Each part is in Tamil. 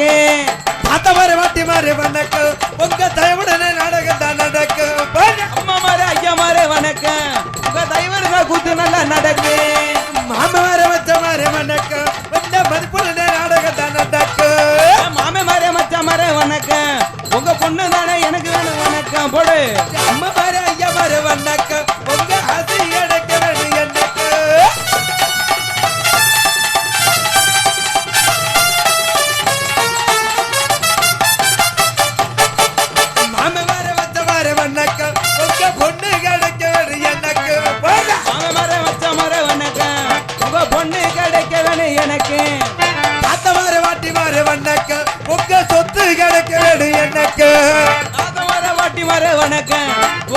எனக்கு பார்த்த மாதிரி வாட்டி மாதிரி வணக்கம் உங்க தயவுடனே நாடகம் தான் நடக்கும். அம்மா மாரே ஐயா மாரே வணக்கம். உங்க தயவு தான் கூத்து நல்லா நடக்கு. மாமா மாதிரி வச்ச மாதிரி வணக்கம். உங்க மதிப்புடனே நாடகம் தான் நடக்கும் மாமே மாரே மச்சா மாரே வணக்கம். உங்க பொண்ணு தானே எனக்கு வேணும் வணக்கம். போடு. அம்மா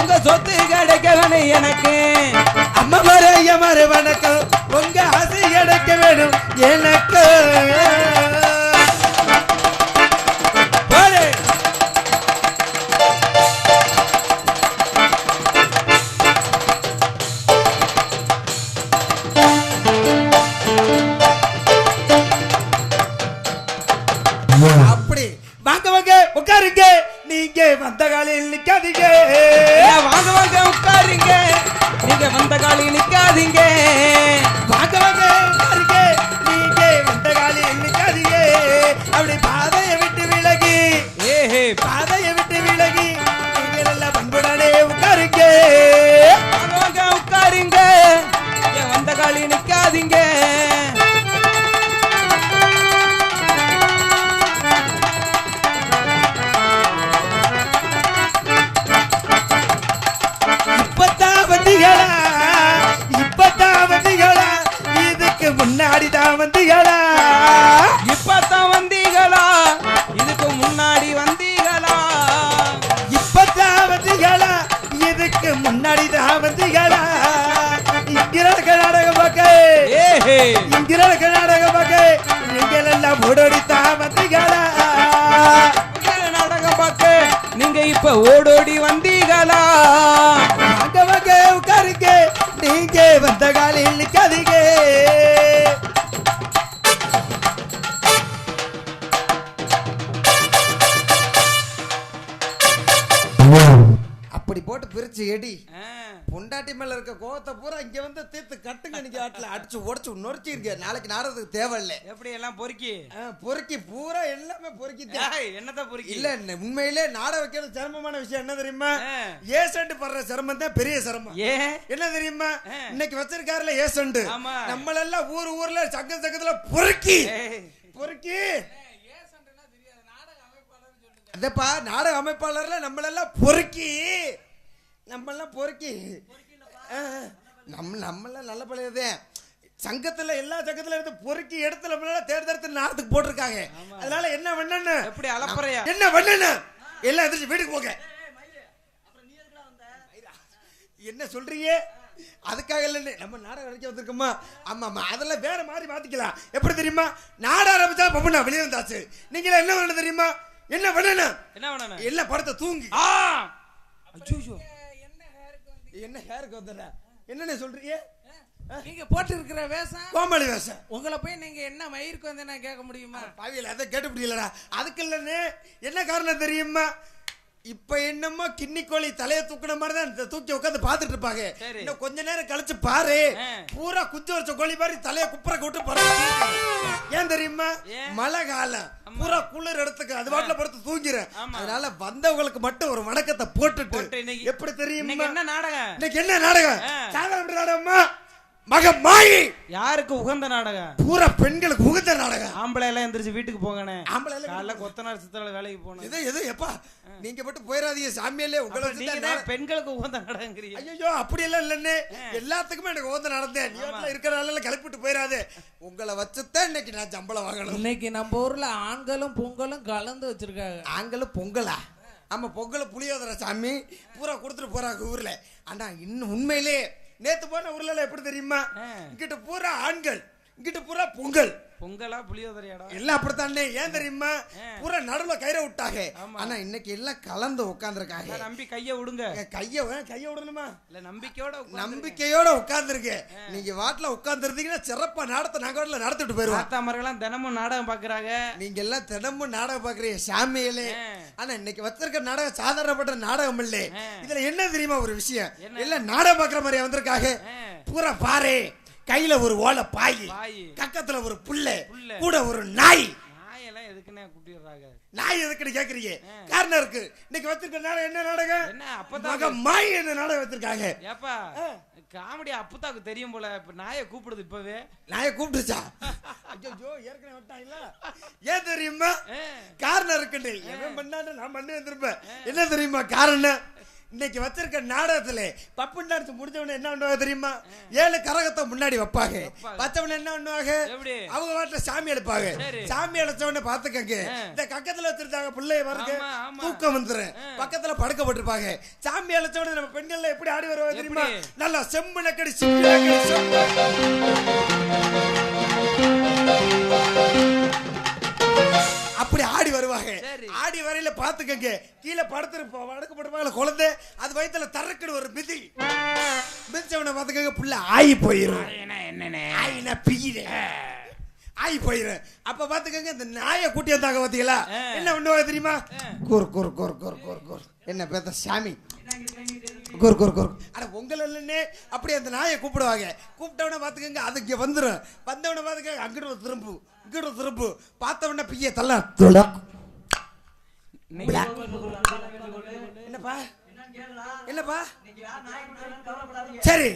உங்க சொத்து கிடைக்க வேணும் எனக்கு. அம்மா ஐயா மாதிரி வணக்கம். உங்க ஆசை கிடைக்க வேணும் எனக்கு. போடு. அப்படி. வாங்க வாங்க. உட்காருங்க. நீங்க வந்த காலையில் நிக்காதீங்க. வாங்க வாங்க உட்காருங்க. நீங்க வந்த காலி நிக்காதீங்க. வாங்க வாங்க. வந்தீங்களா இப்பதான் வந்தீங்களா இதுக்கு முன்னாடி வந்தீங்களா இப்பதான் வந்தீங்களா இதுக்கு முன்னாடி தான் வந்தீங்களா இங்கிருக்க நாடகம் பார்க்க ஏஹே. இங்கிருக்க நாடகம் பார்க்க நீங்கள் எல்லாம் ஓடோடித்தான் வந்தீங்களா நீங்க இப்ப ஓடோடி வந்தீங்களா வாங்க வாங்க உட்காருங்க. நீங்க வந்த காலையில் ஆ, பொண்டாட்டி மேல இருக்க கோவத்தை பூரா இங்க வந்து தீர்த்து கட்டுங்க நீங்க ஆட்டுல. அடிச்சு உடைச்சு நொறுக்கிருக்க நாளைக்கு நாடகத்துக்கு தேவையில்லை. எப்படி எல்லாம் பொறுக்கி? பொறுக்கி. பூரா எல்லாமே பொறுக்கி ஏய், என்னத்த பொறுக்கி? இல்ல உண்மையிலே நாட வைக்கிறது சிரமமான விஷயம். என்ன தெரியுமா. ஏசண்ட் படுற சிரமம் தான் பெரிய சிரமம். என்ன தெரியுமா. இன்னைக்கு வச்சிருக்காருல ஏசண்ட். நம்மளெல்லாம் ஊர் ஊர்ல சங்க சங்கத்துல பொறுக்கி. பொறுக்கி. அதப்பா நாடக அமைப்பாளர்ல நம்மளெல்லாம் பொறுக்கி. நம்மெல்லாம் பொறுக்கி. நம்ம நம்மளாம் நல்ல பழையதே. சங்கத்துல எல்லா சங்கத்துல இருந்து பொறுக்கி எடுத்து நம்மளால தேர்ந்தெடுத்து நாடத்துக்கு போட்டிருக்காங்க. அதனால என்ன பண்ணனு எப்படி அலப்பறையா? என்ன பண்ணனு எல்லாம் எதிர்த்து வீட்டுக்கு போங்க. என்ன சொல்றீங்க? அதுக்காக இல்லைன்னு. நம்ம நாடகம் நடிக்க வந்திருக்கோமா? ஆமா ஆமா. அதெல்லாம் வேற மாதிரி மாத்திக்கலாம். எப்படி தெரியுமா? நாடகம் ஆரம்பிச்சா பப்பனா வெளியே வந்தாச்சு. நீங்க என்ன பண்ணணும் தெரியுமா? என்ன பண்ணணும் என்ன பண்ணணும் எல்லாம் படத்தை தூங்கி. ஆ! அச்சோ. என்ன ஹேருக்கு வந்துடுற என்னென்ன சொல்றீங்க நீங்க போட்டு இருக்கிற வேஷம்? கோமாளி வேஷம். உங்களை போய் நீங்க என்ன மயிருக்கு வந்து நான் கேட்க முடியுமா? பாவியில் அதை கேட்டு முடியலடா அதுக்கு இல்லைன்னு என்ன காரணம் தெரியுமா? இப்ப என்னமோ கிண்ணி கோழி தலையை தூக்குன மாதிரி தான் தூக்கி உட்காந்து பார்த்துட்டு இருப்பாங்க. இன்னும் கொஞ்ச நேரம் கழிச்சு பாரு. பூரா குஞ்சு வச்ச கோழி மாதிரி தலையை குப்புற விட்டு படுத்து ஏன் தெரியுமா? மழை காலம். பூரா குளிர் இடத்துக்கு அது பாட்டுல படுத்து தூங்கிறேன். அதனால வந்தவங்களுக்கு மட்டும் ஒரு வணக்கத்தை போட்டுட்டு. எப்படி தெரியுமா? என்ன நாடகம்? இன்னைக்கு என்ன நாடகம்? நாடகமா? மக மாயி. யாருக்கு உகந்த நாடகம்? பூரா பெண்களுக்கு உகந்த நாடகம். ஆம்பளை எல்லாம் எந்திரிச்சு வீட்டுக்கு போங்கண்ணே. ஆம்பளை எல்லாம் காலைல கொத்தனார் சித்தல வேலைக்கு போகணும். எது எது எப்பா? நீங்க மட்டும் போயிடாதீங்க சாமியாலே உங்களை பெண்களுக்கு உகந்த நாடகங்கிறீங்க. ஐயோ அப்படி எல்லாம் இல்லன்னு எல்லாத்துக்குமே எனக்கு ஓந்த நடந்தேன் நீ வீட்டுல இருக்கிறனால கிளப்பிட்டு போயிடாது. உங்களை வச்சுதான் இன்னைக்கு நான் சம்பளம் வாங்கணும். இன்னைக்கு நம்ம ஊர்ல ஆண்களும் பொங்கலும் கலந்து வச்சிருக்காங்க. ஆங்களும் பொங்கலா? ஆமா பொங்கல புளியோதரை சாமி பூரா கொடுத்துட்டு போறாங்க ஊர்ல. ஆனா இன்னும் உண்மையிலே நேத்து போன ஊர்ல எப்படி தெரியுமா. இங்கிட்ட பூரா ஆண்கள் இங்கிட்ட பூரா பொங்கல். பொங்கலா புளியோதரையாடா எல்லாம் அப்படித்தானே ஏன் தெரியுமா. பூரா நடுவுல கயிறை விட்டாங்க. ஆனா இன்னைக்கு எல்லாம் கலந்து உட்கார்ந்துருக்காங்க. நம்பி கைய விடுங்க. கைய கைய விடணுமா? இல்ல நம்பிக்கையோட. நம்பிக்கையோட உட்கார்ந்துருக்கு நீங்க வாட்டில உட்கார்ந்துருந்தீங்கன்னா சிறப்பா நாடத்தை நாங்க வாட்டில நடத்திட்டு போயிருவோம். தாத்தாமரெல்லாம் தினமும் நாடகம் பாக்குறாங்க. நீங்க எல்லாம் தினமும் நாடகம் பாக்குறீங்க சாமியிலே. ஆனா இன்னைக்கு வச்சிருக்க நாடகம் சாதாரணப்பட்ட நாடகம் இல்ல. இதுல என்ன தெரியுமா ஒரு விஷயம்? எல்லாம் நாடகம் பாக்குற மாதிரி வந்திருக்காங்க. பூரா பாரு கையில ஒரு ஓலை பாய். கக்கத்துல ஒரு புல்ல. கூட ஒரு நாய் நாய் எதுக்குன்னு கேக்குறீங்க. காரணம் இருக்கு. இன்னைக்கு வச்சிருக்க என்ன நாடகம்? என்ன அப்பதான் மாய் என்ன நாடகம் வச்சிருக்காங்க. ஏப்பா காமெடி அப்பதாக்கு தெரியும் போல. இப்ப நாயை கூப்பிடுது இப்பவே. நாயை கூப்பிட்டுச்சா? ஐயோ ஏற்கனவே விட்டாங்களா? ஏன் தெரியுமா. காரணம் இருக்குன்னு. எவன் பண்ணாலும் நான் பண்ணி வந்திருப்பேன். என்ன தெரியுமா காரணம்? இன்னைக்கு வச்சிருக்க நாடகத்துல பப்பு டான்ஸ் முடிஞ்சவன என்ன பண்ணுவாங்க தெரியுமா ஏழு கரகத்தை முன்னாடி வைப்பாங்க. பச்சவன என்ன பண்ணுவாங்க? அவங்க வாட்டில சாமி எடுப்பாங்க. சாமி அழைச்சவன பாத்துக்கங்க. இந்த கக்கத்துல வச்சிருக்காங்க பிள்ளைய பாருங்க. தூக்கம் வந்துரும். பக்கத்துல படுக்கப்பட்டிருப்பாங்க சாமி அழைச்சவன நம்ம பெண்கள்ல எப்படி ஆடி வருவாங்க தெரியுமா? நல்லா செம்பு நக்கடி சிம்பு நக்கடி செம்பு பாத்துக்கங்க. கீழே படுத்துருப்போம் வடக்கு படுப்பாங்கள குழந்தை அது வயித்துல தரக்குன்னு ஒரு மிதி. மிதிச்சவனை பாத்துக்கங்க புள்ள ஆயி என்னன்னு ஆயினா பியில ஆயி போயிரும் அப்ப பாத்துக்கங்க இந்த நாயை கூட்டி வந்தாங்க பாத்தீங்களா. என்ன பண்ணுவாங்க தெரியுமா? கூர் கூர் கூர் கூர் கூர் கூர். என்ன பேத்த சாமி. கூர் கூர் கூர். அட உங்கள் இல்லைன்னே அப்படி அந்த நாயை கூப்பிடுவாங்க. கூப்பிட்டவன பாத்துக்கங்க அது இங்க வந்துரும். வந்தவன பாத்துக்கங்க அங்கிட்டு திரும்பு இங்கிட்டு திரும்பு. பார்த்தவன பிய தள்ள துளக். என்னப்பா? என்னப்பா? சரி.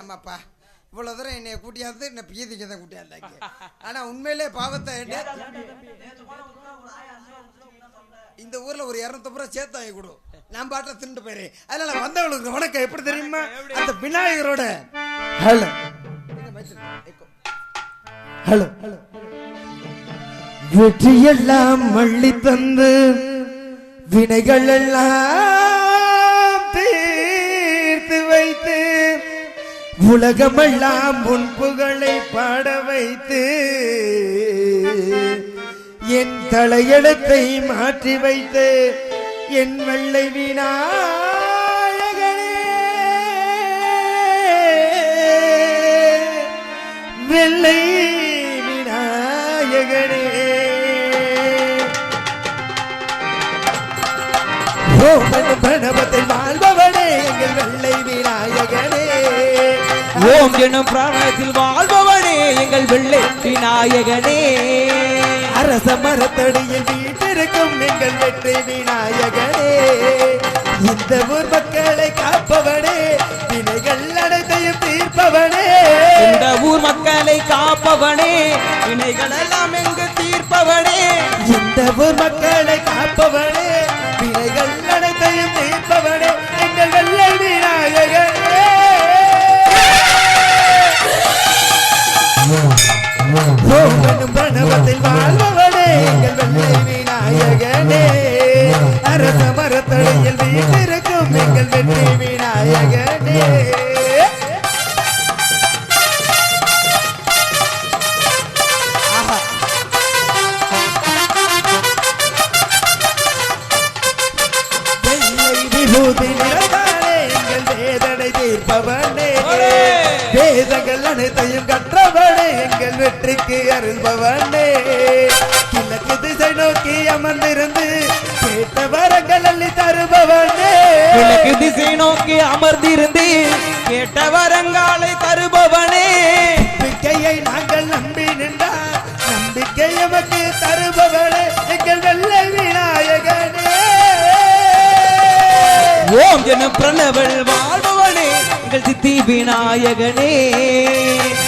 ஆமாப்பா. இவ்வளவு தூரம் என்னைய கூட்டியாந்து என்ன பியதிக்க தான் கூட்டியாந்தாங்க ஆனா உண்மையிலே பாவத்தை என்ன- இந்த ஊர்ல ஒரு இரநூத்தம்பது ரூபா சேர்த்து வாங்கி கொடு. நான் பாட்ட தின்ட்டு போயிரு. அதனால வந்தவங்களுக்கு வணக்கம் எப்படி தெரியுமா? அந்த விநாயகரோட ஹலோ. ஹலோ ஹலோ வெற்றியெல்லாம் மள்ளி தந்து வினைகள் எல்லாம் தீர்த்து வைத்து உலகமெல்லாம் உன் புகழை பாட வைத்து என் தலையெழுத்தை மாற்றி வைத்து என் வெள்ளை விநாயகனே. வெள்ளை பிரணவத்தை வாழ்பவனே எங்கள் வெள்ளை விநாயகனே. ஓம் எனும் பிராணத்தில் வாழ்பவனே எங்கள் வெள்ளை விநாயகனே. அரச மரத்தடியில் வீட்டிருக்கும் எங்கள் வெற்றி விநாயகனே. இந்த ஊர் மக்களை காப்பவனே வினைகள் அனைத்தையும் தீர்ப்பவனே. இந்த ஊர் மக்களை காப்பவனே வினைகள் எல்லாம் எங்கு தீர்ப்பவனே. இந்த ஊர் மக்களை காப்பவனே. தீர்ப்பவனே. ஒரே! வேதங்கள் அனைத்தையும் கற்றவனே. எங்கள் வெற்றிக்கு அருள்பவனே. கிழக்கு திசை நோக்கி அமர்ந்திருந்து கேட்ட வரங்கள் அள்ளி தருபவனே. கிழக்கு திசை நோக்கி அமர்ந்திருந்து கேட்ட வரங்காலை தருபவனே. நம்பிக்கையை நாங்கள் நம்பி நின்றார். நம்பிக்கை எமக்கு தருபவனே. எங்கள் வெள்ளை விநாயகனே. ஓம் எனும் பிரணவள் வாழ்பவனே. எங்கள் சித்தி விநாயகனே.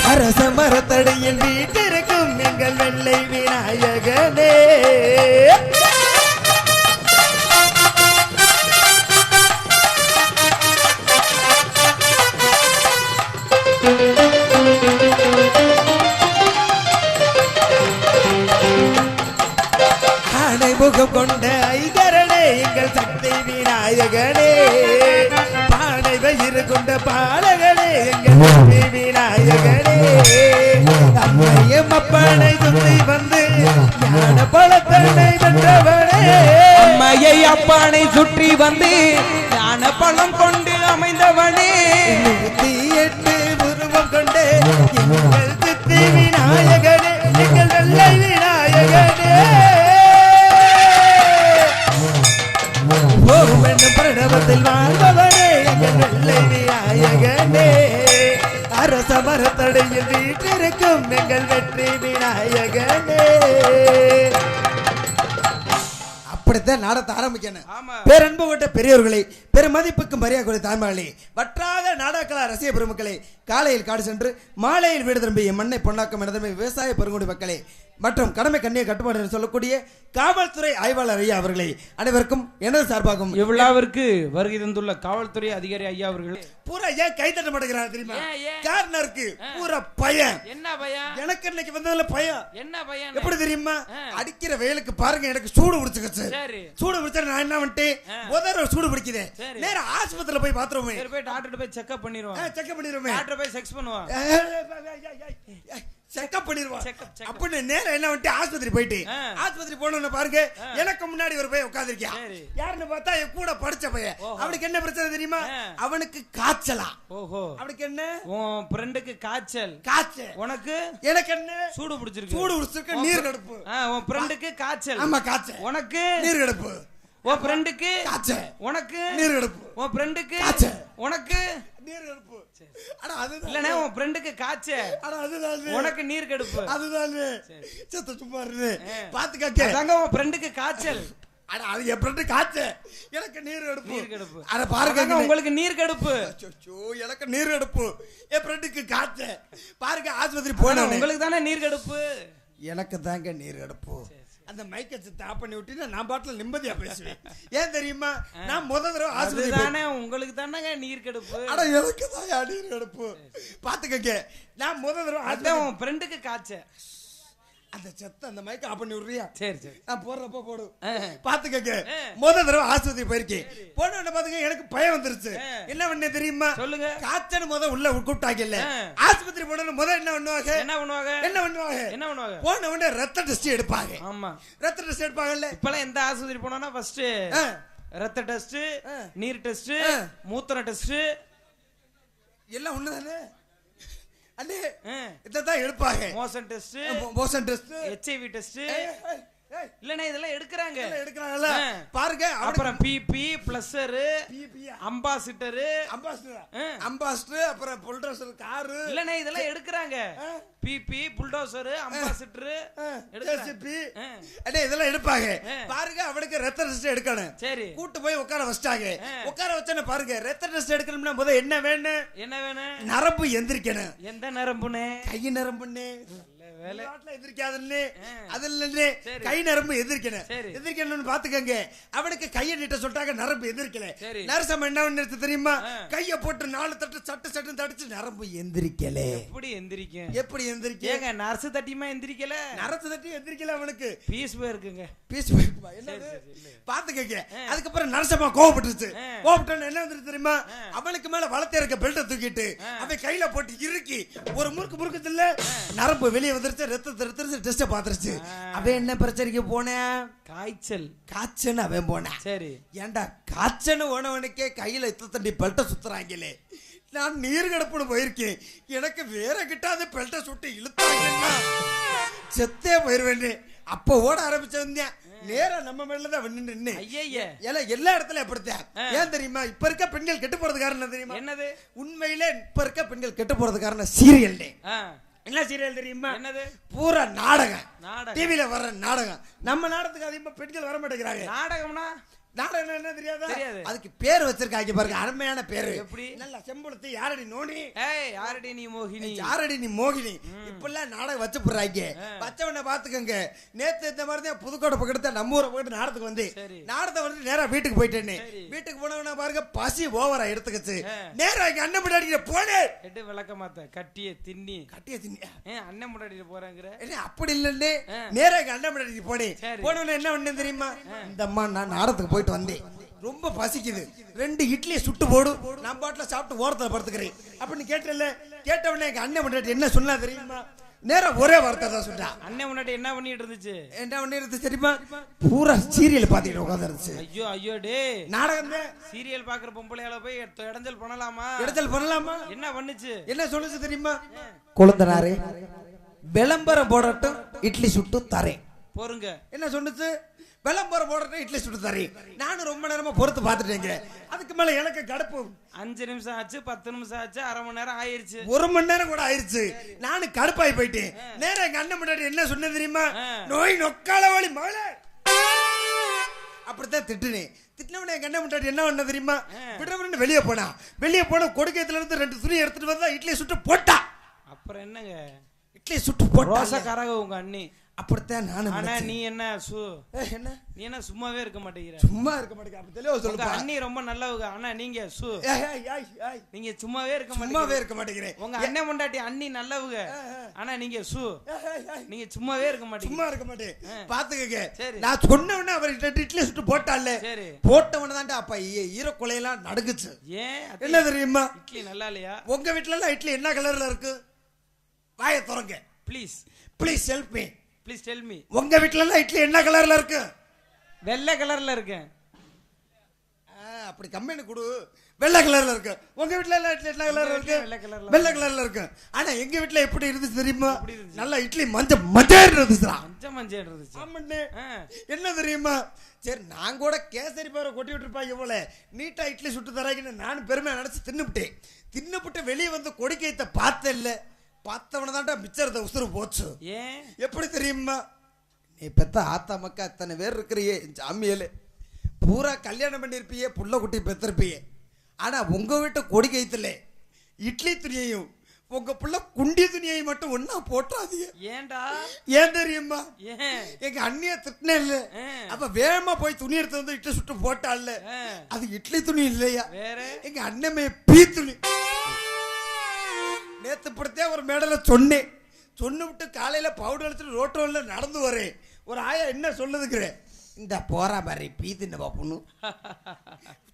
அரச மரத்தடியில் வீட்டிருக்கும் எங்கள் வெள்ளை விநாயகனே. ஆனை கொண்ட ஐகரனே எங்கள் சக்தி விநாயகனே. பானை வயிறு கொண்ட பாலகனே எங்கள் சக்தி விநாயகனே. அம்மையும் அப்பனை சுத்தி வந்து ஞான பழத்தனை வென்றவனே அம்மையை அப்பனை சுற்றி வந்து ஞான பழம் கொண்டு அமைந்த மரியாதை வற்றாக நாடாக்கலா வற்றாத நாடகலா ரசிக பெருமக்களே காலையில் காடு சென்று மாலையில் வீடு திரும்பிய மண்ணை பொன்னாக்கம் எனதுமே விவசாய பெருங்குடி மக்களே மற்றும் கடமை கண்ணிய கட்டுப்பாடு சொல்லக்கூடிய காவல்துறை ஆய்வாளர் ஐயா அவர்களே அனைவருக்கும் எனது சார்பாகும். இவ்விழாவிற்கு வருகை தந்துள்ள காவல்துறை அதிகாரி ஐயா அவர்கள்? பூரா ஏன் கை தட்ட மாட்டேங்கிறாங்க தெரியுமா? காரணம் இருக்கு பூரா பையன் என்ன பையன் எனக்கு இன்னைக்கு வந்ததுல பையன் என்ன பையன் எப்படி தெரியுமா. அடிக்கிற வெயிலுக்கு பாருங்க எனக்கு சூடு பிடிச்சுக்கச்சு. சரி. சூடு பிடிச்சா நான் என்ன ஆ. முதல்ல சூடு பிடிக்குது. நேரா ஆஸ்பத்திரியில போய் பாத்துருவோமே. போய் டாக்டர் போய் செக்அப் பண்ணிடுவோம். செக் பண்ணிடுவோமே. டாக்டர் போய் செக்ஸ் பண்ணுவான். Checkup up. அப்படின்னு நேரம் என்ன வந்துட்டு ஆஸ்பத்திரி போயிட்டு. ஆஸ்பத்திரி போனோன்னு பாருங்க எனக்கு முன்னாடி ஒரு பையன் உட்கார்ந்திருக்கியா? சரி. யாருன்னு பார்த்தா என் கூட படிச்ச பையன். அவனுக்கு என்ன பிரச்சனை தெரியுமா. அவனுக்கு காய்ச்சலா. ஓஹோ. அவனுக்கு என்ன? உன் ஃப்ரெண்டுக்கு காய்ச்சல். காய்ச்சல். உனக்கு? எனக்கு என்ன? சூடு பிடிச்சிருக்கு. சூடு உடிச்சிருக்க நீர் கடுப்பு. உன் ஃப்ரெண்டுக்கு காய்ச்சல். ஆமா காய்ச்சல். உனக்கு? நீர் கடுப்பு. உன் ஃப்ரெண்டுக்கு காய்ச்சல். உனக்கு? நீர் கடுப்பு. உன் ஃப்ரெண்டுக்கு காய்ச்சல். உனக்கு? நீர் கடுப்பு அட அதுதான். இல்லனே உன் ஃப்ரெண்டுக்கு காய்ச்சல் அட அதுதான் உனக்கு நீர் கடுப்பு அதுதான் செத்த சும்மா இருந்து ஆ. பாத்துக்க அதாங்க உன் ஃப்ரெண்டுக்கு காய்ச்சல். அட அது எப்படி காய்ச்ச. எனக்கு நீர் கடுப்பு அட பாருங்க உங்களுக்கு நீர் கடுப்பு அச்சோ எனக்கு நீர் எடுப்பு என் ஃப்ரெண்டுக்கு காய்ச்ச. பாருங்க ஆஸ்பத்திரி ஆனா போன உங்களுக்கு தானே நீர் கடுப்பு எனக்கு தாங்க நீர் எடுப்பு அந்த மைக்க ஆஃப் பண்ணி விட்டு நான் பாட்டுல நிம்மதியா பேசுவேன். ஏன் தெரியுமா? நான் முத தடவை ஆஸ்பத்திரி போய்- அதுதானே உங்களுக்கு தானேங்க நீர் கடுப்பு அட எனக்கு தான் நீர் எடுப்பு பாத்துக்கங்க. நான் முத தடவை அதான் உன் ஃப்ரெண்டுக்கு காய்ச்சல். அந்த செத்த அந்த மைக்க ஆஃப் பண்ணி விடுறியா? சரி சரி. நான் போடுறப்ப போடு. பாத்துக்கங்க. ஆ. முத தடவை ஆஸ்பத்திரி போயிருக்கேன். போன உடனே பாத்துக்க எனக்கு பயம் வந்துருச்சு. என்ன பண்ண தெரியுமா? சொல்லுங்க. காய்ச்சல் முத உள்ள கூப்பிட்டாங்கல்ல ஆ. ஆஸ்பத்திரி போன முத என்ன பண்ணுவாங்க? என்ன பண்ணுவாங்க? என்ன பண்ணுவாங்க? என்ன பண்ணுவாங்க? போன உடனே ரத்த டெஸ்ட் எடுப்பாங்க. ஆமா. ரத்த டெஸ்ட் எடுப்பாங்கல்ல? இப்பெல்லாம் எந்த ஆஸ்பத்திரி போனோம்னா ஃபர்ஸ்ட். ரத்த டெஸ்ட். நீர் டெஸ்ட். மூத்திர டெஸ்ட் எல்லாம் ஒண்ணுதானே? அண்ணே இதான் எடுப்பாங்க. Motion test motion test HIV test இல்லனே இதெல்லாம் எடுக்கறாங்க. எடுக்கிறாங்கல்ல. பாருங்க அப்புறம் பிபி பிளஸர் அம்பாஸ்டர் ஆ. அம்பாஸ்டர் அப்புறம் புல்டோசர் காரு. இல்லனே இதெல்லாம் எடுக்கறாங்க. பிபி புல்டோசர் அம்பாசிட்டர் எடுக்கறாங்க. ஜேசிபி. அண்ணே, இதெல்லாம் எடுப்பாங்க. பாருங்க அவனுக்கு ரத்த டெஸ்ட் எடுக்கணும். சரி. கூட்டு போய் உட்கார வச்சிட்டாங்க. உட்கார வச்சோன்னு பாருங்க ரத்த டெஸ்ட் எடுக்கணும்னா முத என்ன வேணும்? என்ன வேணும்? நரம்பு எந்திரிக்கணும். எந்த நரம்புனே கை நரம்புன்னு கை நரம்பு பாத்துக்கங்க. அவனுக்கு கையை நீட்ட சொல்லிட்டாங்க நரம்பு. நரசம் என்ன பண்ணது தெரியுமா. கைய போட்டு நாலு தட்டு சட்டு சட்டு தடிச்சு நரம்பு எந்திரிக்கல. எப்படி எந்திரிக்கும்? எப்படி எந்திரிக்க தட்டியுமா எந்திரிக்கல? நரசு தட்டி எந்திரிக்கல அவனுக்கு. பீஸ் போயிருக்குங்க. பீஸ் என்னது? பாத்துக்கங்க. அதுக்கப்புறம் நரசமா கோவப்பட்டுருச்சு. கோவப்பட்டோன்னு என்ன தெரியுமா? அவனுக்கு மேல வளர்த்த இருக்க பெல்ட்டை தூக்கிட்டு அவன் கையில போட்டு இறுக்கி ஒரு முறுக்கு முறுக்குது இல்ல நரம்பு வெளியே வந்துருச்சு ரத்தத்தை எடுத்துருச்சு டெஸ்ட பாத்துருச்சு அவன் என்ன பிரச்சனைக்கு போனேன் காய்ச்சல். காய்ச்சன்னு அவன் போனான் சரி. ஏன்டா காய்ச்சன்னு ஓனவனுக்கே கையில இத்த தண்டி பெல்ட்டை சுத்துறாங்களே. நான் நீர் கிடப்புன்னு போயிருக்கேன். எனக்கு வேற கிட்டாத பெல்ட்டை சுட்டு இழுத்தாங்கன்னா செத்தே போயிருவேன் அப்ப ஓட ஆரம்பிச்சவன் நேரா நம்ம மேல தான் வந்து நின்னு. ஏல எல்லா இடத்துலயும் அப்படித்தான். ஏன் தெரியுமா? இப்ப இருக்க பெண்கள் கெட்டு போறது காரணம் தெரியுமா? என்னது? உண்மையிலே இப்ப இருக்க பெண்கள் கெட்டு போறது காரணம் சீரியல் என்ன சீரியல் தெரியுமா? என்னது? பூரா நாடகம். டிவில வர்ற நாடகம். நம்ம நாடகத்துக்கு அதிகமா பெண்கள் வர மாட்டேங்கிறாங்க. நாடகம்னா? நாடகம் என்ன தெரியாதா? தெரியாது. அதுக்கு பேர் வச்சிருக்காங்க பாருங்க அருமையான பேரு. எப்படி? நல்ல செம்புலத்து யாரடி நோனி? ஏய் யாரடி நீ மோகினி? யாரடி நீ மோகினி? இப்பெல்லாம் நாடகம் வச்சு போடுறாங்க. வச்சவன பாத்துக்கங்க நேத்து இந்த மாதிரி தான் புதுக்கோட்டை பக்கத்துல நம்ம ஊரை போயிட்டு நாடகத்துக்கு வந்து. சரி. நாடகத்தை வந்து நேரா வீட்டுக்கு போயிட்டேன்னு. வீட்டுக்கு போனவன பாருங்க பசி ஓவரா எடுத்துக்கிச்சு. நேரா எங்க அண்ணன் முன்னாடி போனே. எட்டு விளக்க மாத்த கட்டிய தின்னி கட்டிய தின்னியா ஏன் அண்ணன் முன்னாடி போறாங்கிற? அப்படி இல்லன்னு. நேரா எங்க அண்ணன் முன்னாடி போனேன். போனவன என்ன பண்ணேன் தெரியுமா? இந்த அம்மா நான் நாடகத்துக்கு போயிட்டு போயிட்டு வந்தேன். ரொம்ப பசிக்குது. ரெண்டு இட்லியை சுட்டு போடு. நான் பாட்டில் சாப்பிட்டு ஓரத்தில் படுத்துக்கிறேன். அப்படின்னு கேட்டல கேட்டவனே எங்க அண்ணன் பண்ணிட்டு என்ன சொன்னா தெரியுமா? நேரா ஒரே வார்த்தை தான் சொன்னான் அண்ணன் முன்னாடி என்ன பண்ணிட்டு இருந்துச்சு? என்ன பண்ணிருது தெரியுமா? பூரா சீரியல் பார்த்துக்கிட்டு உட்காந்துருச்சு ஐயோ ஐயோ டே. நாடகம் சீரியல் பாக்குற பொம்பளையால போய் இடைஞ்சல் பண்ணலாமா? இடத்தில் பண்ணலாமா? என்ன பண்ணுச்சு? என்ன சொல்லுச்சு தெரியுமா? குழந்தனாரே விளம்பரம் போடட்டும் இட்லி சுட்டு தரேன். பொறுங்க என்ன சொன்னுச்சு? விளம்பரம் போடட்டும் இட்லி சுட்டு தரேன் நானும் ரொம்ப நேரமா பொறுத்து பார்த்துட்டேங்க. அதுக்கு மேல எனக்கு கடுப்பு. அஞ்சு நிமிஷம் ஆச்சு பத்து நிமிஷம் ஆச்சு அரை மணி நேரம் ஆயிருச்சு. ஒரு மணி நேரம் கூட ஆயிருச்சு. நானும் கடுப்பாய் போயிட்டேன். நேரா எங்க அண்ணன் முன்னாடி என்ன சொன்னது தெரியுமா. நோய் நொக்கால வழி மகளே. அப்படித்தான் திட்டுனேன். திட்டினவன எங்க அண்ணன் முன்னாடி என்ன பண்ண தெரியுமா? விடுறவன் வெளியே போனா. வெளியே போன கொடுக்கத்துல இருந்து ரெண்டு துணி எடுத்துட்டு வந்தா இட்லி சுட்டு போட்டா. அப்புறம் என்னங்க? இட்லி சுட்டு போட்டா ரோசக்காரக உங்க அண்ணி. அப்படித்தான் நானும் ஆனா. நீ என்ன சு என்ன? நீ என்ன சும்மாவே இருக்க மாட்டேங்கிற. சும்மா இருக்க மாட்டேங்க அப்படி தெளிவா சொல்லுப்பா. அண்ணி ரொம்ப நல்லவங்க. ஆனா நீங்க சு. நீங்க சும்மாவே இருக்க சும்மாவே இருக்க மாட்டேங்கிறேன். உங்க அண்ணன் முண்டாட்டி அண்ணி நல்லவங்க. ஆனா நீங்க சு. நீங்க சும்மாவே இருக்க மாட்டீங்க சும்மா இருக்க மாட்டேன். பாத்துக்கங்க. சரி. நான் சொன்ன உடனே அவர் இட்லி சுட்டு போட்டால சரி. போட்டவன தான்டா அப்ப ஈ- ஈரக்குலையெல்லாம் நடுக்குச்சு ஏன்? என்ன தெரியுமா? இட்லி நல்லா இல்லையா? உங்க வீட்ல எல்லாம் இட்லி என்ன கலர்ல இருக்கு? வாயை திறங்க. Please please help me please tell me உங்க வீட்ல எல்லாம் இட்லி என்ன கலர்ல இருக்கு? வெள்ளை கலர்ல இருக்கேன். ஆ, அப்படி கம்பெனி கொடு. வெள்ளை கலர்ல இருக்கு. உங்க வீட்ல எல்லாம் இட்லி என்ன கலர்ல இருக்கு? வெள்ளை கலர்ல வெள்ளை கலர்ல இருக்கு. ஆனா எங்க வீட்ல எப்படி இருந்துச்சு தெரியுமா? நல்ல இட்லி மஞ்ச மஞ்சள் இருந்துச்சுடா. மஞ்ச மஞ்சள் இருந்துச்சு. ஆமாண்ணே. என்ன தெரியுமா? சரி நான் கூட கேசரி பேரை கொட்டி விட்டுருப்பாங்க இவ்வளோ நீட்டா இட்லி சுட்டு தராங்கன்னு நானும் பெருமையா நினைச்சு தின்னுபிட்டேன். தின்னுபிட்டு வெளியே வந்து கொடிக்கைத்த பார்த்தேன் இல்ல பார்த்தவன தான்டா மிச்சரத்தை உசுறு போச்சு. ஏன்? எப்படி தெரியுமா? நீ பெத்த ஆத்தா மக்கா அத்தனை பேர் இருக்கிறியே ஜாமியலே பூரா கல்யாணம் பண்ணியிருப்பியே புள்ள குட்டி பெத்திருப்பியே. ஆனா உங்க வீட்டு கொடி கைத்துல இட்லி துணியையும் உங்க புள்ள குண்டி துணியையும் மட்டும் ஒண்ணா போட்டாதீங்க ஏன்டா? ஏன் தெரியுமா? எங்க அண்ணிய திட்டினேன்ல ஆ. அப்ப வேகமா போய் துணி எடுத்து வந்து இட்லி சுட்டு போட்டாள்ல. ஆ. அது இட்லி துணி இல்லையா? எங்க அண்ணமே பீ துணி நேத்து படுத்தே ஒரு மேடல சொன்னேன். சொன்னு விட்டு காலையில பவுடர் எடுத்துட்டு ரோட்டோல நடந்து வரேன். ஒரு ஆயா என்ன சொல்லுதுக்குற இந்த போறா பாரு பீ தின்ன பாப்புன்னு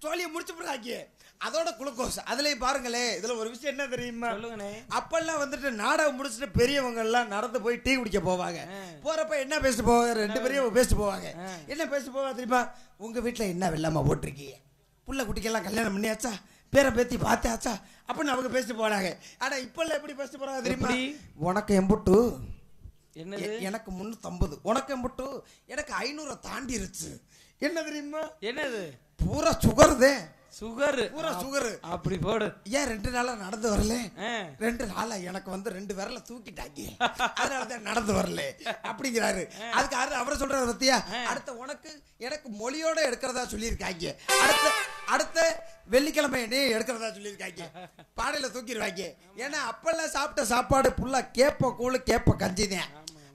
சோழிய முடிச்சு போடுறாங்க அதோட குளுக்கோஸ். அதுலயும் பாருங்களே இதுல ஒரு விஷயம் என்ன தெரியுமா? அப்பெல்லாம் வந்துட்டு நாடகம் முடிச்சுட்டு பெரியவங்க எல்லாம் நடந்து போய் டீ குடிக்க போவாங்க. போறப்ப என்ன பேசிட்டு போவாங்க ரெண்டு பெரியவங்க பேசிட்டு போவாங்க. என்ன பேசிட்டு போவாங்க தெரியுமா? உங்க வீட்டுல என்ன வெள்ளாம போட்டிருக்கீங்க? புள்ள குட்டிக்கெல்லாம் கல்யாணம் பண்ணியாச்சா? பேரை பேத்தி பார்த்தாச்சா? அப்படின்னு அவங்க பேசிட்டு போறாங்க ஆனா இப்பெல்லாம் எப்படி பேசிட்டு போறாங்க தெரியுமா? எப்படி? உனக்கு எம்புட்டு. என்னது? எ- எனக்கு முன்னூத்தம்பது. உனக்கு எம்புட்டு. எனக்கு ஐநூறை தாண்டிருச்சு. என்ன தெரியுமா? என்னது? பூரா சுகர் தான் சுகர் பூரா சுகர் அப்படி போடு. ஏன் ரெண்டு நாளா நடந்து வரல. ரெண்டு நாளா எனக்கு வந்து ரெண்டு விரல தூக்கிட்டாங்க. அதனாலதான் நடந்து வரல. அப்படிங்கிறாரு. அதுக்கு அவரு அவரை சொல்றாரு பத்தியா? அடுத்த உனக்கு எனக்கு மொழியோட எடுக்கிறதா சொல்லியிருக்காங்க. அடுத்த அடுத்த வெள்ளிக்கிழமை நீ எடுக்கிறதா சொல்லியிருக்காங்க. பாடையில தூக்கிடுவாங்க. ஏன்னா அப்பெல்லாம் சாப்பிட்ட சாப்பாடு ஃபுல்லா கேப்ப கூழ் கேப்ப கஞ்சி தான்.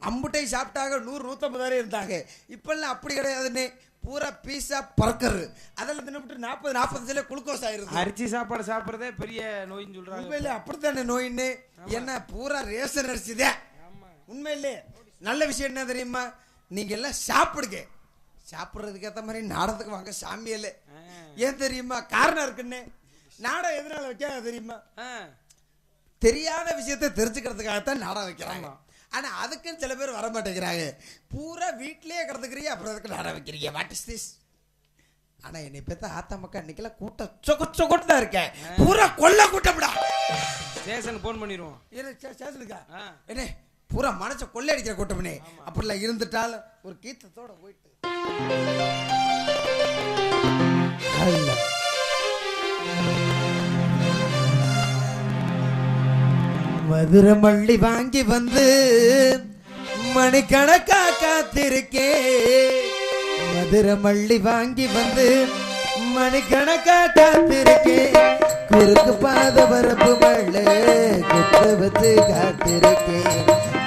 அம்புட்டை சாப்பிட்டாங்க நூறு நூத்தம்பது வரை இருந்தாங்க. இப்பெல்லாம் அப்படி கிடையாதுன்னு பூரா பீஸா பறக்கரு அதெல்லாம் தின்னுபிட்டு நாற்பது நாற்பதுல குளுக்கோஸ் ஆயிருது. அரிசி சாப்பாடு சாப்பிடுறதே பெரிய நோயின்னு சொல்றாங்க உண்மையிலே அப்படித்தானே நோயின்னு? என்ன பூரா ரேஷன் அரிசி தான் உண்மையிலே நல்ல விஷயம் என்ன தெரியுமா? நீங்க எல்லாம் சாப்பிடுங்க. சாப்பிடுறதுக்கு ஏத்த மாதிரி நாடகத்துக்கு வாங்க சாமியல்ல ஏன் தெரியுமா? காரணம் இருக்குன்னு. நாடகம் எதனால வைக்காத தெரியுமா. தெரியாத விஷயத்தை தெரிஞ்சுக்கிறதுக்காகத்தான் நாடகம் வைக்கிறாங்க. ஆனா அதுக்குன்னு சில பேர் வர மாட்டேங்கிறாங்க பூரா வீட்லயே கிடந்துக்கிறீங்க அப்புறம் அதுக்கு நாடகம் வைக்கிறீங்க? வாட் இஸ் திஸ் ஆனா என்னை பெத்த ஆத்தா மக்கா இன்னைக்கெல்லாம் கூட்டம் சொக்க சொக்கட்டு தான் இருக்கேன். பூரா கொல்ல கூட்டம்டா. ஸ்டேஷன் போன் பண்ணிடுவோம். என்ன சே- சேசனுக்கா ஆ. என்ன பூரா மனசை கொள்ளையடிக்கிற கூட்டம்னே. அப்படிலாம் இருந்துட்டாலும் ஒரு கீத்தத்தோட போயிட்டு. மதுரை மல்லி வாங்கி வந்து மணிக்கணக்கா காத்திருக்கே. மதுரை மல்லி வாங்கி வந்து மணிக்கணக்கா காத்திருக்கே. குறுக்கு பாத வரப்பு மேலே குத்த வச்சு காத்திருக்கே.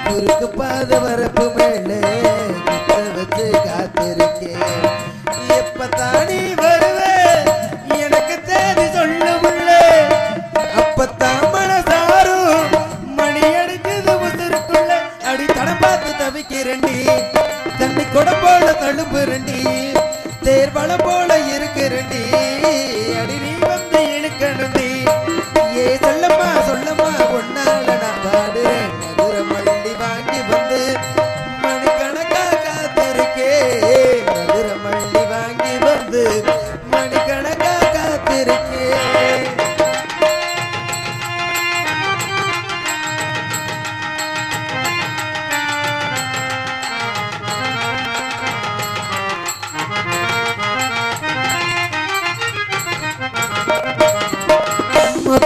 குறுக்கு பாத வரப்பு மேலே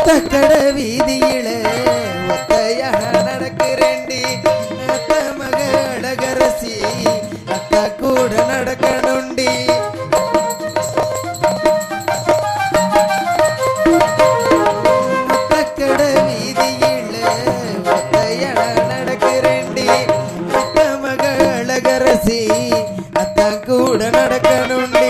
வீதியில ஒத்தையாக நடக்கிறேண்டி. அத்த மக அழகரசி அத்த கூட நடக்கணுண்டி. முத்தக்கட வீதியில ஒத்தையாக நடக்கிறேண்டி. அத்த மக அழகரசி அத்த கூட நடக்கணுண்டி.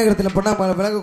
மணிக்கணக்கா காத்திருக்கேன் விலங்கு